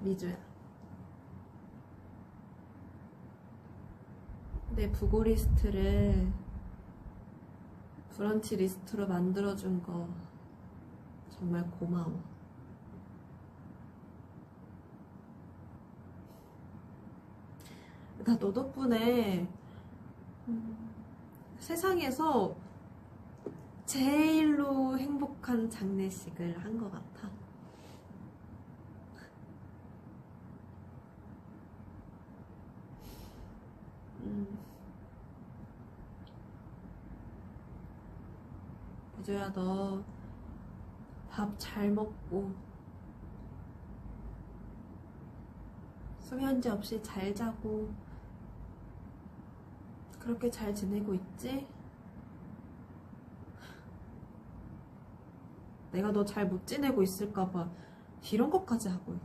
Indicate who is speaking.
Speaker 1: 미주야. 내 부고 리스트를 브런치 리스트로 만들어준 거 정말 고마워. 나 너 덕분에 음, 세상에서 제일로 행복한 장례식을 한 것 같아. 음. 이조야 너 밥 잘 먹고 수면제 없이 잘 자고 그렇게 잘 지내고 있지? 내가 너 잘 못 지내고 있을까봐 이런 것까지 하고